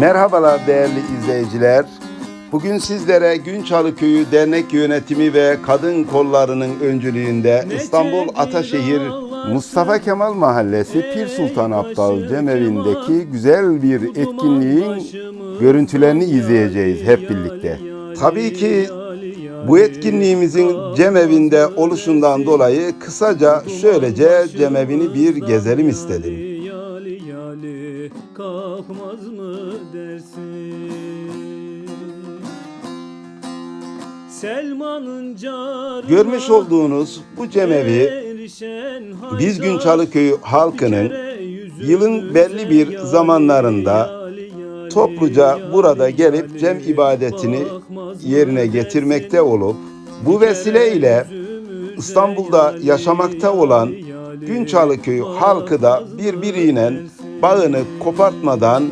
Merhabalar değerli izleyiciler. Bugün sizlere Günçalı Köyü Dernek Yönetimi ve Kadın Kolları'nın öncülüğünde İstanbul Ataşehir Mustafa Kemal Mahallesi Pir Sultan Abdal Cemevi'ndeki güzel bir etkinliğin görüntülerini izleyeceğiz hep birlikte. Tabii ki bu etkinliğimizin Cemevi'nde oluşundan dolayı kısaca şöylece Cemevini bir gezelim istedim. Yali kalkmaz mı dersin? Selman'ın carına Görmüş olduğunuz bu cemevi Biz haydar Günçalı Köyü halkının yılın belli bir zamanlarında topluca burada gelip cem ibadetini yerine getirmekte olup bu vesileyle İstanbul'da yaşamakta olan Günçalı Köyü halkı da birbiriyle bağını kopartmadan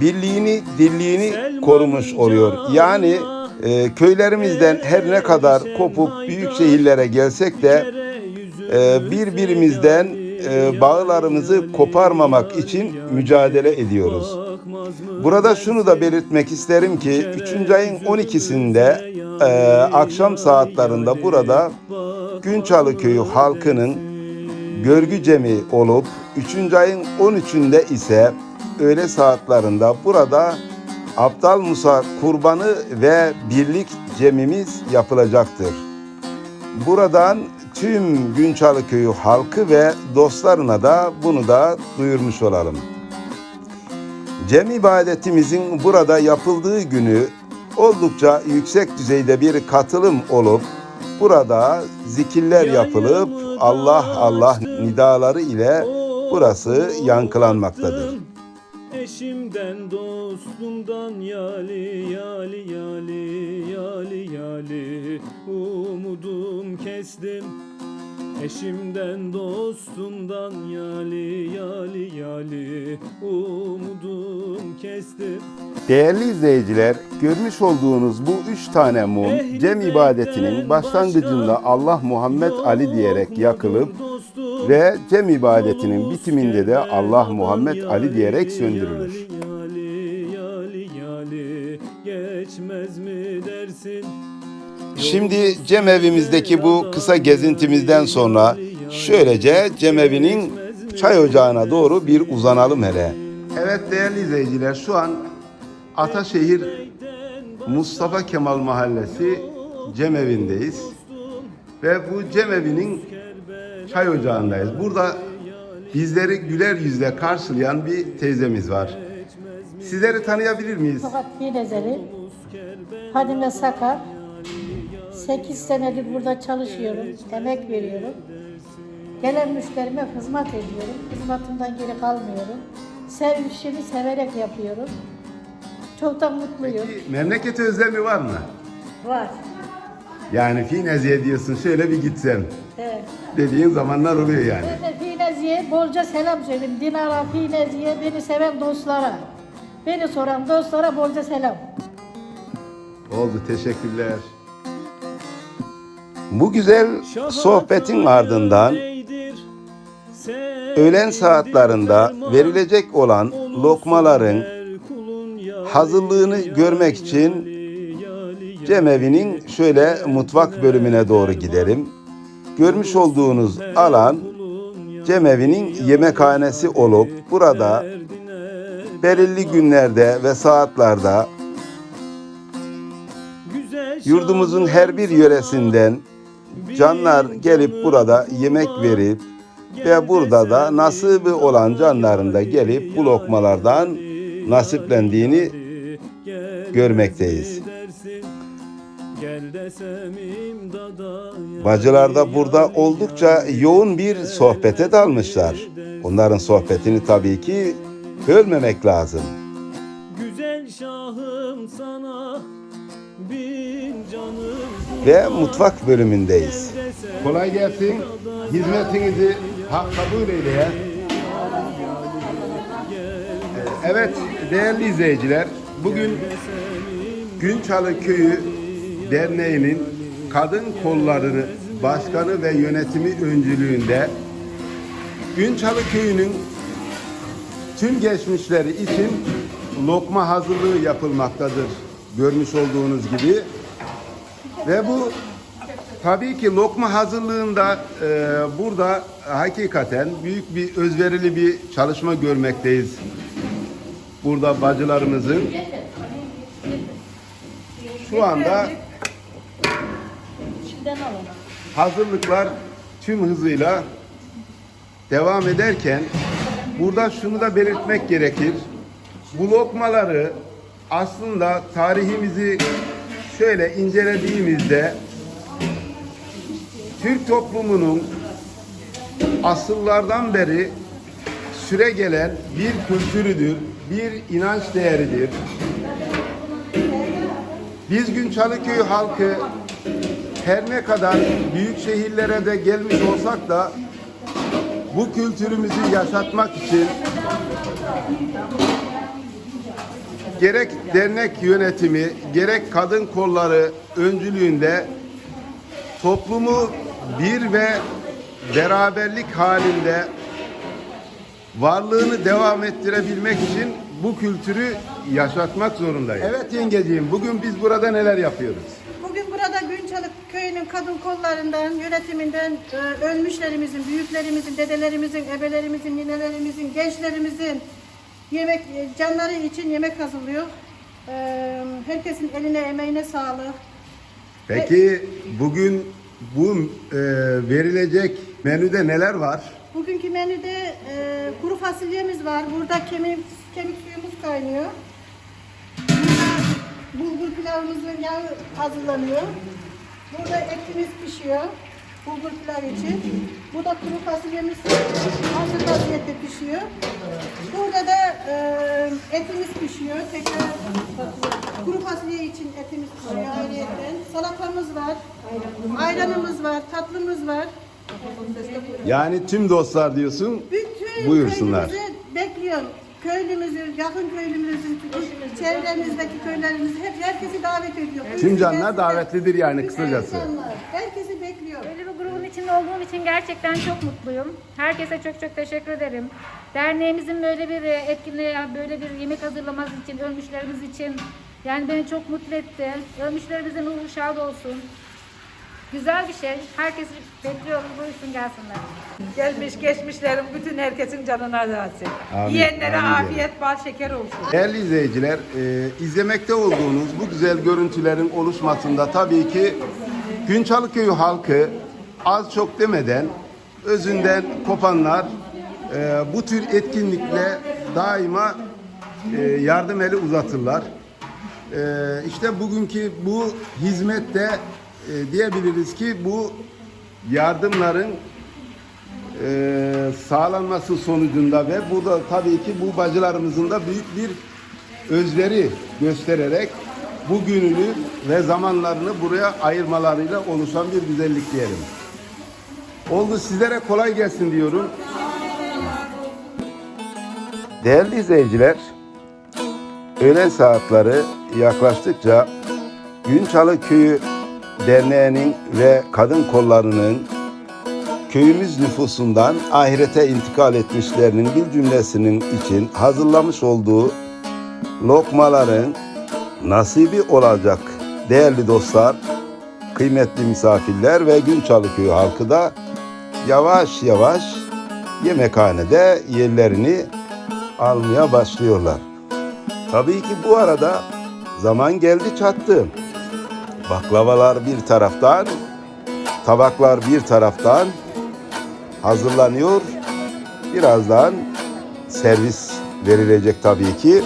birliğini, dirliğini korumuş oluyor. Yani e, köylerimizden her ne kadar kopup büyük şehirlere gelsek de e, birbirimizden e, bağlarımızı koparmamak için mücadele ediyoruz. Burada şunu da belirtmek isterim ki 3. ayın 12'sinde e, akşam saatlerinde burada Günçalı Köyü halkının görgü cemi olup 3. ayın 13'ünde ise öğle saatlerinde burada Aptal Musa kurbanı ve birlik cemimiz yapılacaktır. Buradan tüm Günçalı Köyü halkı ve dostlarına da bunu da duyurmuş olalım. Cem ibadetimizin burada yapıldığı günü oldukça yüksek düzeyde bir katılım olup burada zikirler yapılıp Allah Allah nidaları ile burası yankılanmaktadır. Eşimden dostumdan yali yali yali yali yali. Umudum kestim. Eşimden dostumdan yali yali yali. Umudum kestim. Değerli izleyiciler, görmüş olduğunuz bu üç tane mum cem ibadetinin başlangıcında Allah Muhammed Ali diyerek yakılıp ve cem ibadetinin bitiminde de Allah Muhammed Ali diyerek söndürülür. Şimdi cem evimizdeki bu kısa gezintimizden sonra şöylece cem evinin çay ocağına doğru bir uzanalım hele. Evet değerli izleyiciler şu an Ataşehir Mustafa Kemal Mahallesi cemevindeyiz. Ve bu cemevinin çay ocağındayız. Burada bizleri güler yüzle karşılayan bir teyzemiz var. Sizleri tanıyabilir miyiz? Fakat bir nezeri Fadime Sakar 8 senedir burada çalışıyorum, emek veriyorum. Gelen müşterime hizmet ediyorum. Hizmetimden geri kalmıyorum. Sev severek yapıyorum. Çok da mutluyum. Memleket özlemi var mı? Var. Yani Finezi'ye diyorsun şöyle bir gitsem Evet. dediğin zamanlar oluyor yani. Ben de Finezi'ye bolca selam söyleyeyim. Dinar'a, Finezi'ye, beni seven dostlara. Beni soran dostlara bolca selam. Oldu teşekkürler. Bu güzel sohbetin ardından öğlen saatlerinde verilecek olan lokmaların hazırlığını görmek için Cemevinin şöyle mutfak bölümüne doğru gidelim. Görmüş olduğunuz alan Cemevinin yemekhanesi olup burada belirli günlerde ve saatlerde yurdumuzun her bir yöresinden canlar gelip burada yemek verip ve burada da nasibi olan canların da gelip bu lokmalardan nasiplendiğini görmekteyiz. Bacılar da burada oldukça yoğun bir sohbete dalmışlar. Onların sohbetini tabii ki bölmemek lazım. Güzel şahım sana bin canım Ve mutfak bölümündeyiz. Kolay gelsin. Hizmetinizi hak kabul eyleyen. Evet değerli izleyiciler, bugün Günçalı Köyü Derneği'nin Kadın Kolları Başkanı ve Yönetimi öncülüğünde Günçalı Köyü'nün tüm geçmişleri için lokma hazırlığı yapılmaktadır. Görmüş olduğunuz gibi. Ve bu tabii ki lokma hazırlığında e, burada hakikaten büyük bir özverili bir çalışma görmekteyiz. Burada bacılarımızın şu anda hazırlıklar tüm hızıyla devam ederken burada şunu da belirtmek gerekir. Bu lokmaları aslında tarihimizi şöyle incelediğimizde Türk toplumunun asıllardan beri süre gelen bir kültürüdür, bir inanç değeridir. Biz Günçalıköy halkı her ne kadar büyük şehirlere de gelmiş olsak da bu kültürümüzü yaşatmak için gerek dernek yönetimi, gerek kadın kolları öncülüğünde toplumu bir ve beraberlik halinde varlığını devam ettirebilmek için bu kültürü yaşatmak zorundayız. Evet yengeciğim, bugün biz burada neler yapıyoruz? Bugün burada Günçalık köyünün kadın kollarından, yönetiminden e, ölmüşlerimizin, büyüklerimizin, dedelerimizin, ebelerimizin, ninelerimizin, gençlerimizin yemek e, canları için yemek hazırlıyor. E, Herkesin eline emeğine sağlık. Peki bugün bu e, verilecek menüde neler var? Bugünkü menüde e, kuru fasulyemiz var. Burada kemik kemik suyumuz kaynıyor. Burada bulgur pilavımızın yağı hazırlanıyor. Burada etimiz pişiyor. Bulgur pilav için. Burada kuru fasulyemiz hazır vaziyette pişiyor. Burada da e, etimiz pişiyor. Tekrar kuru fasulye için etimiz pişiyor ayrıyetten. Salatamız var. Ayranımız var. Tatlımız var. Yani tüm dostlar diyorsun. Bütün Buyursunlar. köyümüzü bekliyorum. Köylümüzü, yakın köylümüzü, çevremizdeki köylerimizi hep herkesi davet ediyor. Tüm canlar davetlidir yani kısacası. Herkesi bekliyor. Böyle bir grubun içinde olduğum için gerçekten çok mutluyum. Herkese çok çok teşekkür ederim. Derneğimizin böyle bir etkinliğe, böyle bir yemek hazırlaması için, ölmüşlerimiz için yani beni çok mutlu etti. Ölmüşlerimizin ruhu şad olsun. Güzel bir şey. Herkesi bekliyoruz. Buyursun gelsinler. Gelmiş geçmişlerin bütün herkesin canına. Amin, Yiyenlere amin afiyet bal şeker olsun. Değerli izleyiciler, e, izlemekte olduğunuz bu güzel görüntülerin oluşmasında tabii ki Günçalıköyü halkı az çok demeden özünden kopanlar e, bu tür etkinlikle daima e, yardım eli uzatırlar. E, işte bugünkü bu hizmette e, diyebiliriz ki bu yardımların e, sağlanması sonucunda ve burada tabii ki bu bacılarımızın da büyük bir özveri göstererek bu gününü ve zamanlarını buraya ayırmalarıyla oluşan bir güzellik diyelim. Oldu sizlere kolay gelsin diyorum. Değerli izleyiciler, öğlen saatleri yaklaştıkça Günçalı Köyü Derneği'nin ve kadın kollarının köyümüz nüfusundan ahirete intikal etmişlerinin bir cümlesinin için hazırlamış olduğu lokmaların nasibi olacak değerli dostlar, kıymetli misafirler ve Günçalı Köyü halkı da yavaş yavaş yemekhanede yerlerini almaya başlıyorlar. Tabii ki bu arada zaman geldi çattı. Baklavalar bir taraftan, tabaklar bir taraftan hazırlanıyor. Birazdan servis verilecek tabii ki.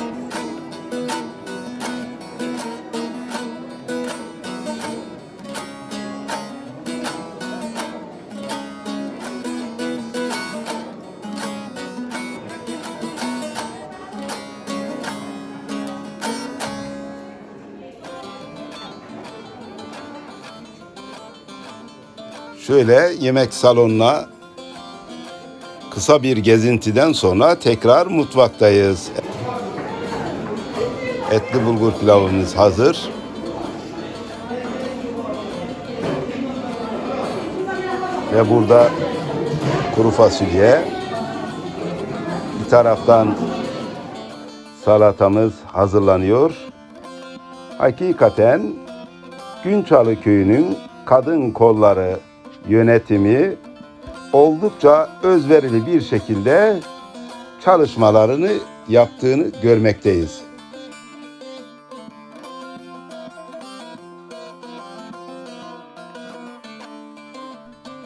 Şöyle yemek salonuna kısa bir gezintiden sonra tekrar mutfaktayız. Etli bulgur pilavımız hazır. Ve burada kuru fasulye. Bir taraftan salatamız hazırlanıyor. Hakikaten Günçalı Köyü'nün kadın kolları yönetimi oldukça özverili bir şekilde çalışmalarını yaptığını görmekteyiz.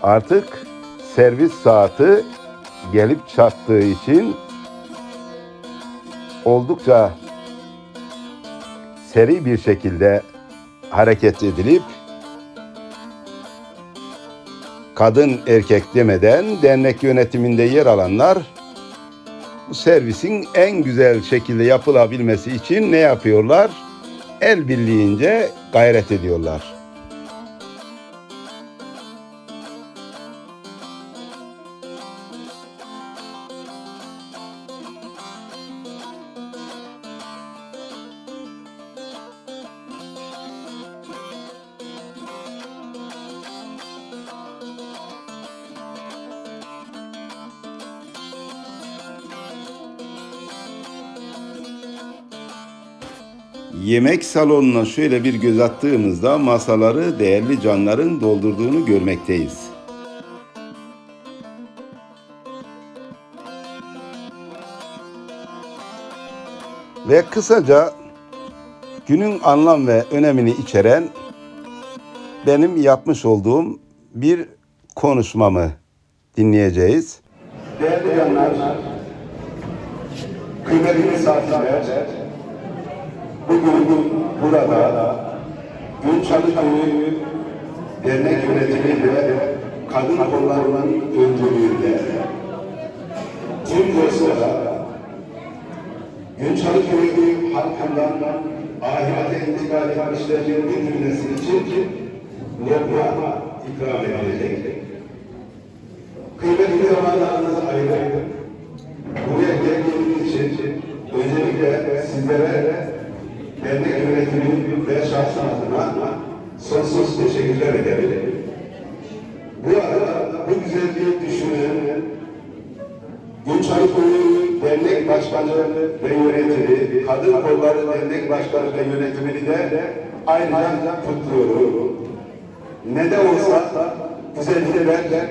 Artık servis saati gelip çattığı için oldukça seri bir şekilde hareket edilip kadın erkek demeden dernek yönetiminde yer alanlar bu servisin en güzel şekilde yapılabilmesi için ne yapıyorlar? El birliğince gayret ediyorlar. Yemek salonuna şöyle bir göz attığımızda masaları değerli canların doldurduğunu görmekteyiz. Ve kısaca günün anlam ve önemini içeren benim yapmış olduğum bir konuşmamı dinleyeceğiz. Değerli canlar, kıymetli misafirler, Bugün burada Günçalı Köyü Dernek Yönetimi ve Kadın Kollarının öncülüğünde tüm dostlara Günçalı Köyü halkından ahirete intikal etmişlerin bitirmesi için lokma ikram edilecek. Kıymetli zamanlarınızı ayırıp buraya geldiğiniz için özellikle sizlere dernek yönetimi ve şahsım adına sonsuz teşekkürler ederim. Bu arada bu güzelliği düşünen Günçay Köyü Dernek Başkanı ve Yönetimi, Kadın Kolları Dernek Başkanı ve Yönetimini de ayrıca kutluyorum. Ne de olsa güzellikler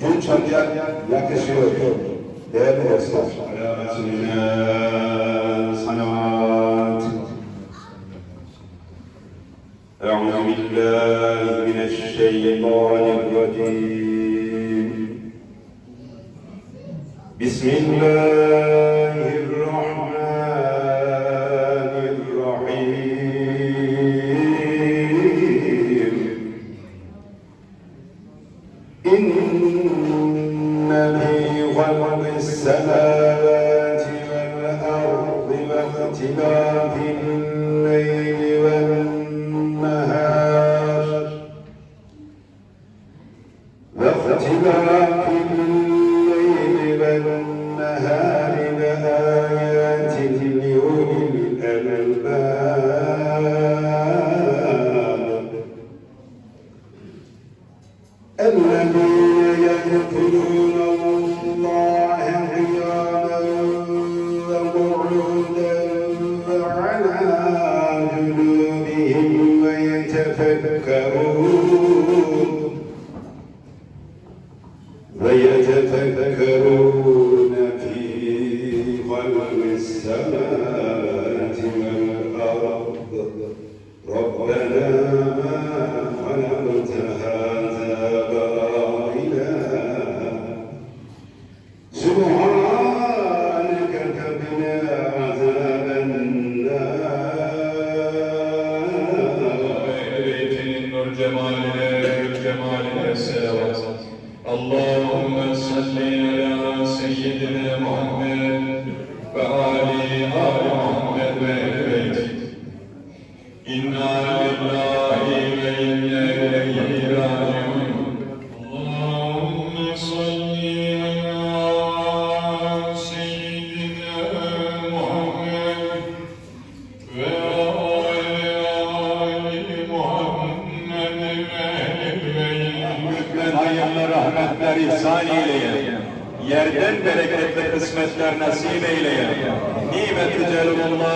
Günçay'a yakışıyor. Değerli dostlar. Bismillah.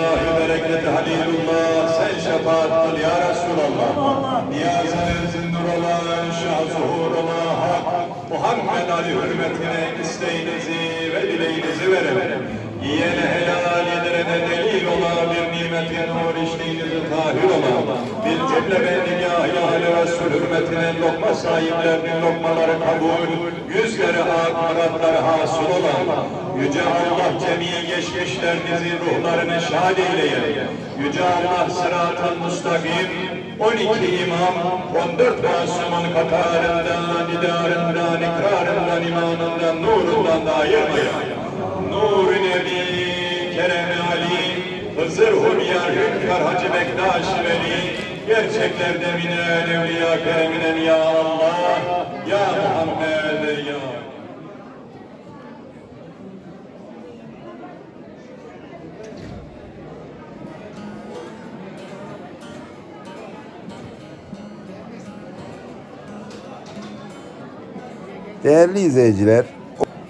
Celulullah, bereketi halilullah, sen şefaat kıl ya Resulallah. Niyazenizin nur olan, şah zuhur olan hak, Muhammed Ali hürmetine isteğinizi ve dileğinizi verin. Yiyene helal yedirene delil ola bir nimeti nur işliğinizi tahir ola. Bir cümle bendigâh-ı ahli Resul hürmetine lokma sahiplerinin lokmaları kabul, yüz hak muratları hasıl ola. Yüce Allah cemi geçmişlerinizi ruhlarını şad eyleye. Yüce Allah sırat-ı müstakim, 12 imam, 14 masumun katarından, idarından, ikrarından, imanından, nurundan da ayırmaya. Nur Nebi, Kerem Ali, Hızır Hulyar, Hünkar Hacı Bektaş Veli, gerçeklerde minen evliya kereminen ya Allah, ya Muhammed Değerli izleyiciler,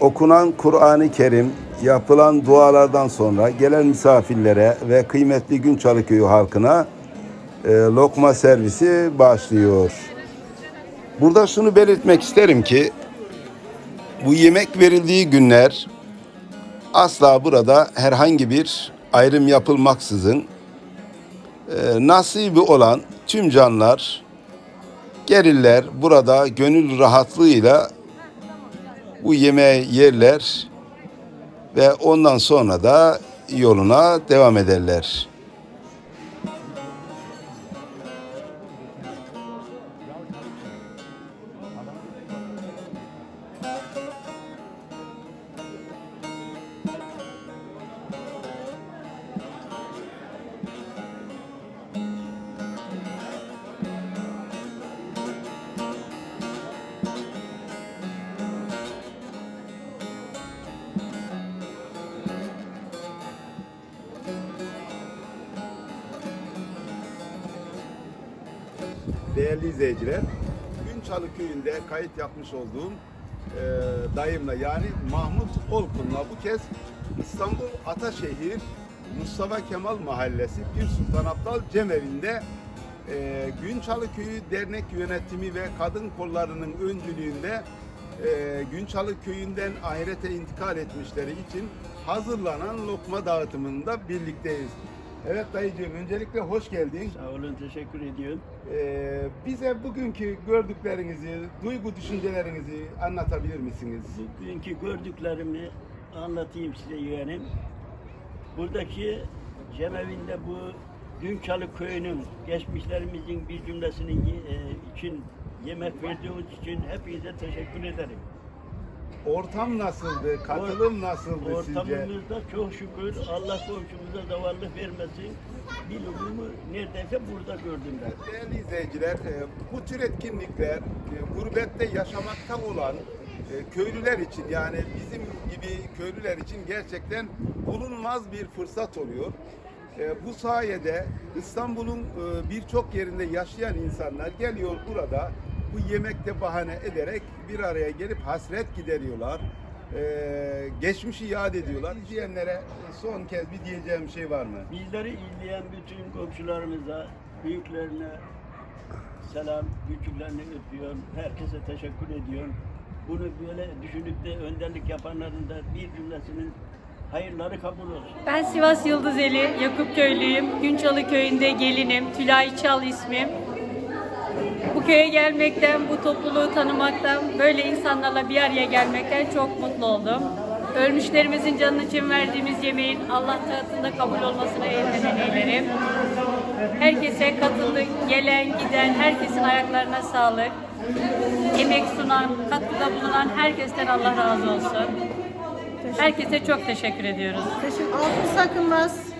okunan Kur'an-ı Kerim, yapılan dualardan sonra gelen misafirlere ve kıymetli Günçalı Köyü halkına e, lokma servisi başlıyor. Burada şunu belirtmek isterim ki bu yemek verildiği günler asla burada herhangi bir ayrım yapılmaksızın e, nasibi olan tüm canlar gelirler burada gönül rahatlığıyla bu yemeği yerler ve ondan sonra da yoluna devam ederler. Değerli izleyiciler, Günçalı köyünde kayıt yapmış olduğum e, dayımla yani Mahmut Olkun'la bu kez İstanbul Ataşehir Mustafa Kemal Mahallesi Pir Sultan Abdal Cemevi'nde e, Günçalı Köyü Dernek Yönetimi ve Kadın Kolları'nın öncülüğünde e, Günçalı Köyü'nden ahirete intikal etmişleri için hazırlanan lokma dağıtımında birlikteyiz. Evet dayıcığım öncelikle hoş geldin. Sağ olun, teşekkür ediyorum. Ee, bize bugünkü gördüklerinizi, duygu düşüncelerinizi anlatabilir misiniz? Bugünkü gördüklerimi anlatayım size yeğenim. Buradaki cemevinde bu Günçalı köyünün geçmişlerimizin bir cümlesinin e, için yemek verdiğiniz için hepinize teşekkür ederim. Ortam nasıldı? Katılım nasıldı sizce? Ortamımızda çok şükür Allah komşumuza zavallı vermesin. Bilumumu neredeyse burada gördüm ben. Değerli izleyiciler, e, bu tür etkinlikler e, gurbette yaşamakta olan e, köylüler için yani bizim gibi köylüler için gerçekten bulunmaz bir fırsat oluyor. E, Bu sayede İstanbul'un e, birçok yerinde yaşayan insanlar geliyor burada bu yemekte bahane ederek bir araya gelip hasret gideriyorlar. E, Geçmişi yad ediyorlar. İzleyenlere son kez bir diyeceğim şey var mı? Bizleri izleyen bütün komşularımıza, büyüklerine selam, küçüklerini öpüyorum. Herkese teşekkür ediyorum. Bunu böyle düşünüp de önderlik yapanların da bir cümlesinin hayırları kabul olsun. Ben Sivas Yıldızeli, Yakup Köylüyüm. Günçalı köyünde gelinim. Tülay Çal ismim. Köye gelmekten, bu topluluğu tanımaktan, böyle insanlarla bir araya gelmekten çok mutlu oldum. Ölmüşlerimizin canı için verdiğimiz yemeğin Allah tarafında kabul olmasını elden eylerim. Herkese katıldı, gelen, giden, herkesin ayaklarına sağlık. Yemek sunan, katkıda bulunan herkesten Allah razı olsun. Herkese çok teşekkür ediyoruz. Teşekkür Altın sakınmaz.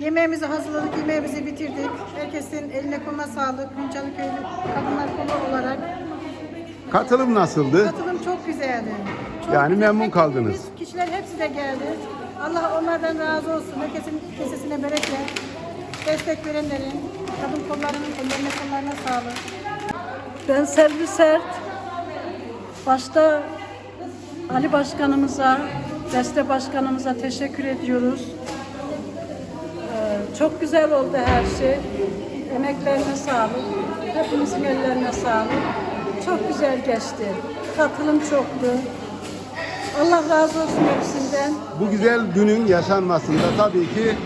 Yemeğimizi hazırladık, yemeğimizi bitirdik. Herkesin eline koluna sağlık. Hüncalı Köylü Kadınlar Kolu olarak. Katılım nasıldı? Katılım çok güzeldi. Çok Yani güzel. memnun kaldınız. Biz kişiler hepsi de geldi. Allah onlardan razı olsun. Herkesin kesesine bereket. Destek verenlerin, kadın kollarının ellerine kollarına sağlık. Ben Selvi Sert. Başta Ali Başkanımıza, Deste başkanımıza teşekkür ediyoruz. Çok güzel oldu her şey. Emeklerine sağlık. Hepimizin ellerine sağlık. Çok güzel geçti. Katılım çoktu. Allah razı olsun hepsinden. Bu güzel günün yaşanmasında tabii ki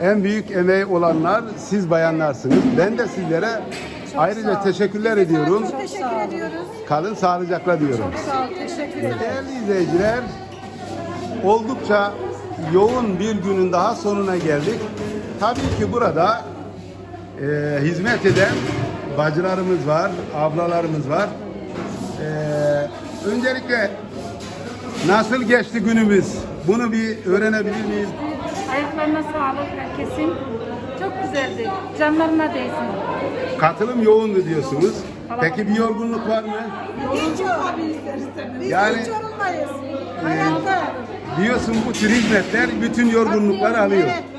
en büyük emeği olanlar siz bayanlarsınız. Ben de sizlere ayrıca teşekkürler ediyorum. Teşekkür ediyoruz. Kalın sağlıcakla diyorum. Sağ ol, teşekkür ederim. Değerli izleyiciler, oldukça yoğun bir günün daha sonuna geldik. Tabii ki burada e, hizmet eden bacılarımız var, ablalarımız var. E, öncelikle nasıl geçti günümüz? Bunu bir öğrenebilir miyiz? Ayaklarına sağlık herkesin. Çok güzeldi. Canlarına değsin. Katılım yoğundu diyorsunuz. Peki bir yorgunluk var mı? Hiç olabilir. Biz Yani- hiç yorulmayız. Hayatta. Diyorsun bu tür hizmetler bütün yorgunlukları alıyor. Evet.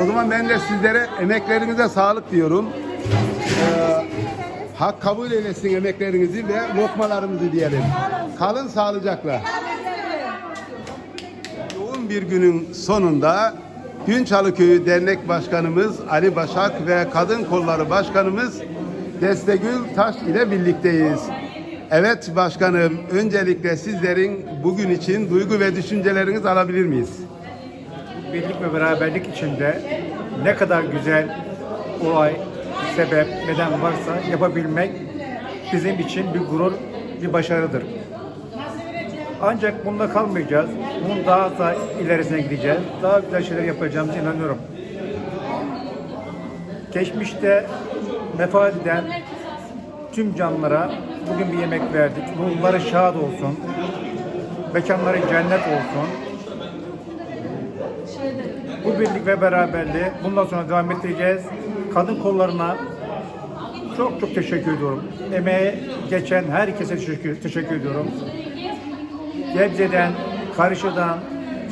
O zaman ben de sizlere emeklerinize sağlık diyorum. Ee, hak kabul eylesin emeklerinizi ve lokmalarımızı diyelim. Kalın sağlıcakla. Yoğun bir günün sonunda Günçalı Köyü Dernek Başkanımız Ali Başak ve Kadın Kolları Başkanımız Destegül Taş ile birlikteyiz. Evet başkanım, öncelikle sizlerin bugün için duygu ve düşüncelerinizi alabilir miyiz? Birlik ve beraberlik içinde ne kadar güzel olay, sebep, neden varsa yapabilmek bizim için bir gurur, bir başarıdır. Ancak bunda kalmayacağız. Bunun daha da ilerisine gideceğiz. Daha güzel şeyler yapacağımıza inanıyorum. Geçmişte vefat eden tüm canlara bugün bir yemek verdik. Ruhları şad olsun. Mekanları cennet olsun. Bu birlik ve beraberliği bundan sonra devam ettireceğiz. Kadın kollarına çok çok teşekkür ediyorum. Emeğe geçen herkese teşekkür, teşekkür ediyorum. Gebze'den, Karışı'dan,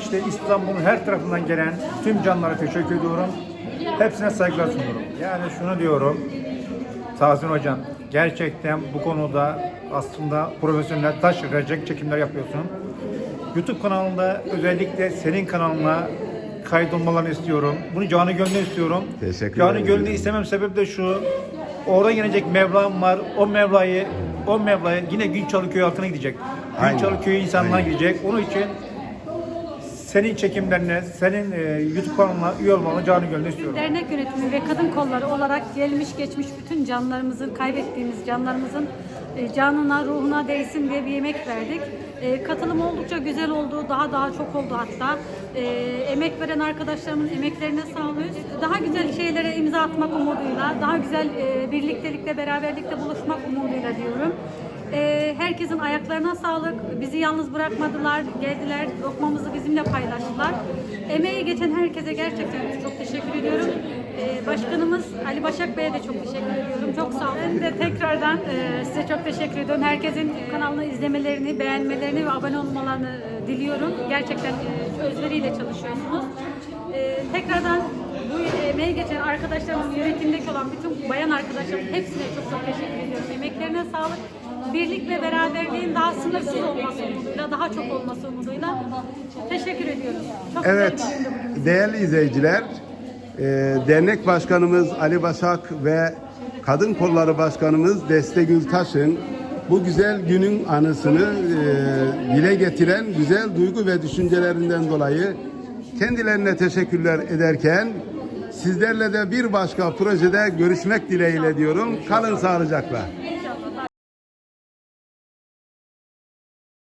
işte İstanbul'un her tarafından gelen tüm canlara teşekkür ediyorum. Hepsine saygılar sunuyorum. Yani şunu diyorum, Tahsin Hocam gerçekten bu konuda aslında profesyonel taş verecek çekimler yapıyorsun. YouTube kanalında özellikle senin kanalına kaydolmalarını istiyorum. Bunu canı gönlü istiyorum. Teşekkür Canı ederim. gönlü istemem sebep de şu. Orada gelecek Mevlam var. O Mevla'yı o Mevla'yı yine Günçalı köyü altına gidecek. Aynen. Günçalı köyü insanlar Aynen. gidecek. Onun için senin çekimlerine, senin e, YouTube kanalına üye olmanı canı gönlü istiyorum. Dernek yönetimi ve kadın kolları olarak gelmiş geçmiş bütün canlarımızın, kaybettiğimiz canlarımızın e, canına, ruhuna değsin diye bir yemek verdik. E, katılım oldukça güzel oldu, daha daha çok oldu hatta. E, emek veren arkadaşlarımın emeklerine sağlıyoruz. Daha güzel şeylere imza atmak umuduyla, daha güzel e, birliktelikle, beraberlikle buluşmak umuduyla diyorum. Ee, herkesin ayaklarına sağlık. Bizi yalnız bırakmadılar, geldiler, lokmamızı bizimle paylaştılar. Emeği geçen herkese gerçekten çok teşekkür ediyorum. Ee, başkanımız Ali Başak Bey'e de çok teşekkür ediyorum. Çok sağ olun. Ben de tekrardan e, size çok teşekkür ediyorum. Herkesin kanalını izlemelerini, beğenmelerini ve abone olmalarını e, diliyorum. Gerçekten e, özveriyle çalışıyorsunuz. E, tekrardan bu emeği geçen arkadaşlarımız, yönetimdeki olan bütün bayan arkadaşlarım hepsine çok çok teşekkür ediyorum. Emeklerine sağlık. Birlik ve beraberliğin daha sınırsız olması umuduyla, daha çok olması umuduyla teşekkür ediyoruz. Çok Evet, değerli izleyiciler, e, dernek başkanımız Ali Başak ve Kadın Kolları Başkanımız Deste Gültaş'ın bu güzel günün anısını e, dile getiren güzel duygu ve düşüncelerinden dolayı kendilerine teşekkürler ederken sizlerle de bir başka projede görüşmek dileğiyle diyorum. Kalın sağlıcakla.